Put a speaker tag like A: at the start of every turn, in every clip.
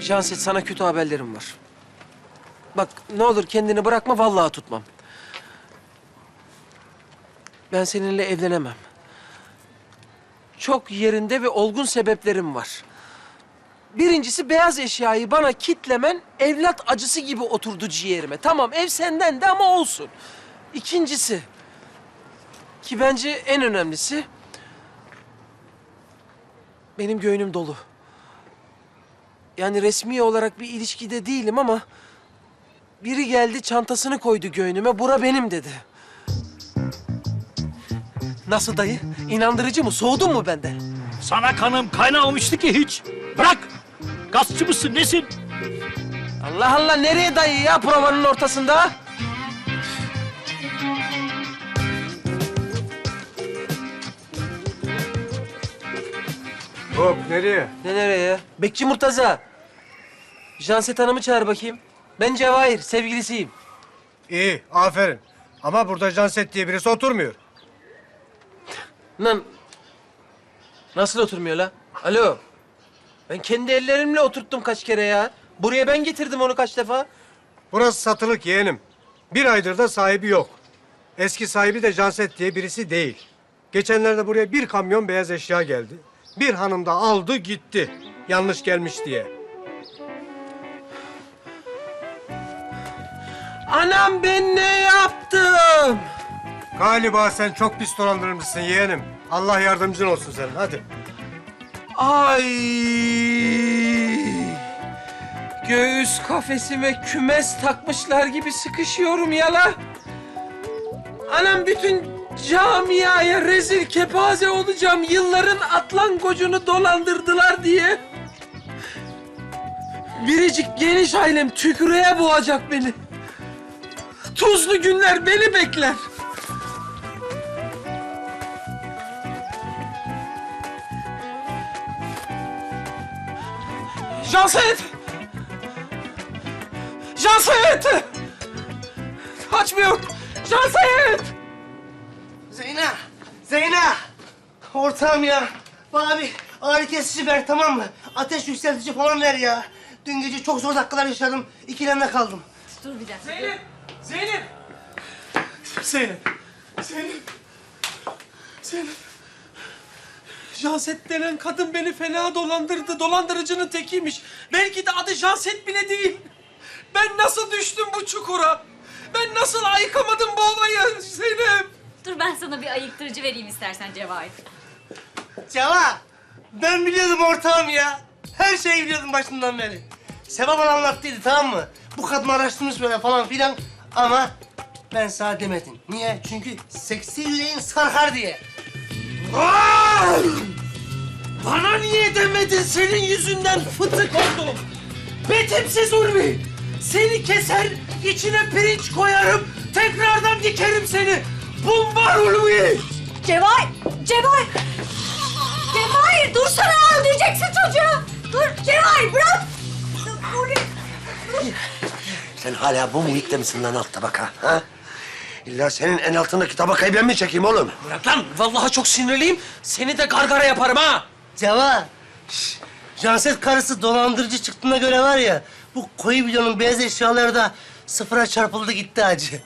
A: Janset sana kötü haberlerim var. Bak ne olur kendini bırakma vallahi tutmam. Ben seninle evlenemem. Çok yerinde ve olgun sebeplerim var. Birincisi beyaz eşyayı bana kitlemen evlat acısı gibi oturdu ciğerime. Tamam ev senden de ama olsun. İkincisi ki bence en önemlisi benim göğnüm dolu. Yani resmi olarak bir ilişkide değilim ama biri geldi çantasını koydu göğnüme. Bura benim dedi. Nasıl dayı? İnandırıcı mı? Soğudun mu benden?
B: Sana kanım kaynamamıştı ki hiç. Bırak. Gazçı mısın nesin?
A: Allah Allah nereye dayı ya provanın ortasında?
C: Hop nereye?
A: Ne nereye? Bekçi Murtaza. Janset Hanım'ı çağır bakayım. Ben Cevahir, sevgilisiyim.
C: İyi, aferin. Ama burada Janset diye birisi oturmuyor.
A: Lan nasıl oturmuyor la? Alo. Ben kendi ellerimle oturttum kaç kere ya. Buraya ben getirdim onu kaç defa.
C: Burası satılık yeğenim. Bir aydır da sahibi yok. Eski sahibi de Janset diye birisi değil. Geçenlerde buraya bir kamyon beyaz eşya geldi. Bir hanım da aldı gitti. Yanlış gelmiş diye.
A: Anam ben ne yaptım?
C: Galiba sen çok pis dolandırmışsın yeğenim. Allah yardımcın olsun senin. Hadi.
A: Ay! Göğüs kafesime kümes takmışlar gibi sıkışıyorum yala. Anam bütün camiaya rezil kepaze olacağım. Yılların atlangocunu dolandırdılar diye. Biricik geniş ailem tükürüğe boğacak beni. Tuzlu günler beni bekler. Janset! Janset! Açmıyor! Janset!
D: Zeyna! Zeyna! Ortağım ya. Bana bir ağrı kesici ver tamam mı? Ateş yükseltici falan ver ya. Dün gece çok zor dakikalar yaşadım. İkilemde kaldım.
E: Dur bir dakika.
A: Zeynep! Zeynep! Zeynep! Zeynep! Zeynep! Janset denen kadın beni fena dolandırdı. Dolandırıcının tekiymiş. Belki de adı Janset bile değil. Ben nasıl düştüm bu çukura? Ben nasıl ayıkamadım bu olayı Zeynep?
E: Dur ben sana bir ayıktırıcı vereyim istersen Cevahir.
D: Ceva! Ben biliyordum ortağım ya. Her şeyi biliyordum başından beri. Seva bana anlattıydı tamam mı? Bu kadın araştırmış böyle falan filan. Ama ben sana demedim. Niye? Çünkü seksi yüreğin sarkar diye.
A: Vay! Bana niye demedin senin yüzünden fıtık oldum. Betimsiz Ulvi. Seni keser, içine pirinç koyarım, tekrardan dikerim seni. Bumbar Ulvi.
E: Cevahir! Cevahir! Cevahir dursana öldüreceksin çocuğu. Dur Cevahir bırak. Dur, dur.
F: Sen hala bu muhitte misin lan alt tabaka? Ha? İlla senin en altındaki tabakayı ben mi çekeyim oğlum?
A: Bırak lan, vallahi çok sinirliyim. Seni de gargara yaparım ha.
D: Ceva! Şş, Janset karısı dolandırıcı çıktığına göre var ya... ...bu koyu bilyonun beyaz eşyaları da sıfıra çarpıldı gitti hacı.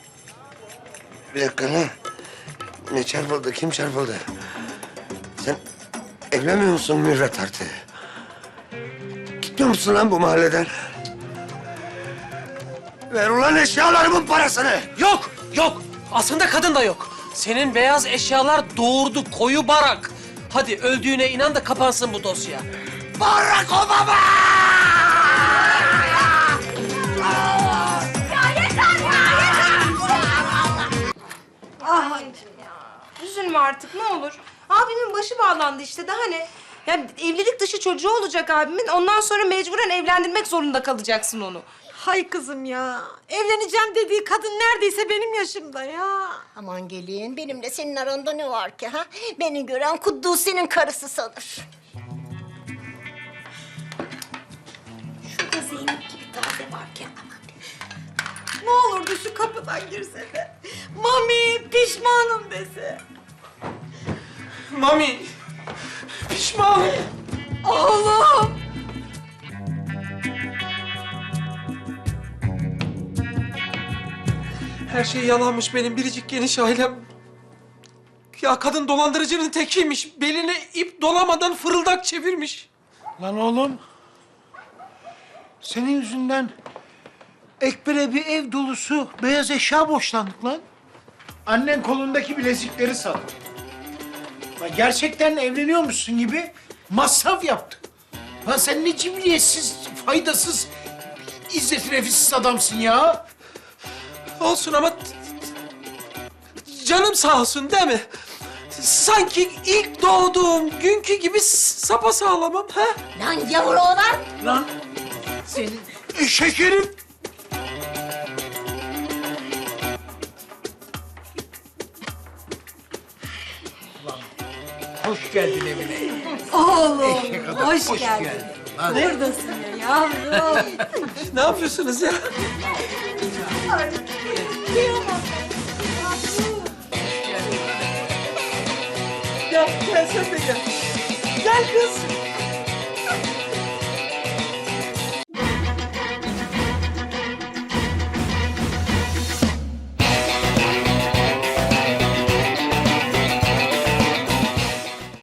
F: Bir dakika lan. Ne çarpıldı? Kim çarpıldı? Sen evlenmiyor musun Mürvet artık? Gitmiyor musun lan bu mahalleden? Ver ulan eşyalarımın parasını.
A: Yok, yok. Aslında kadın da yok. Senin beyaz eşyalar doğurdu koyu barak. Hadi öldüğüne inan da kapansın bu dosya.
F: Barack Obama!
G: Üzülme artık ne olur. Abimin başı bağlandı işte daha ne? Ya evlilik dışı çocuğu olacak abimin. Ondan sonra mecburen evlendirmek zorunda kalacaksın onu.
H: Hay kızım ya. Evleneceğim dediği kadın neredeyse benim yaşımda ya.
I: Aman gelin, benimle senin aranda ne var ki ha? Beni gören Kuddusi'nin karısı sanır. Şurada Zeynep gibi taze varken aman.
H: Ne olurdu şu kapıdan girse de. Mami pişmanım dese.
A: Mami, pişmanım.
H: Oğlum.
A: Her şey yalanmış benim biricik geniş ailem. Ya kadın dolandırıcının tekiymiş. Beline ip dolamadan fırıldak çevirmiş.
J: Lan oğlum. Senin yüzünden Ekber'e bir ev dolusu beyaz eşya borçlandık lan. Annen kolundaki bilezikleri sattı. Lan gerçekten evleniyormuşsun gibi masraf yaptık. Lan sen ne cibriyetsiz, faydasız, izzet nefessiz adamsın ya.
A: Olsun ama canım sağ olsun değil mi? Sanki ilk doğduğum günkü gibi sapasağlamam ha?
I: Lan yavru oğlan.
J: Lan senin eşek herif. Hoş geldin evine.
H: Oğlum
J: Eşek adam,
H: hoş,
J: hoş
H: geldin.
J: geldin.
H: Buradasın ya yavrum.
A: Ne yapıyorsunuz ya? Gel, gel sen de gel. Gel kız.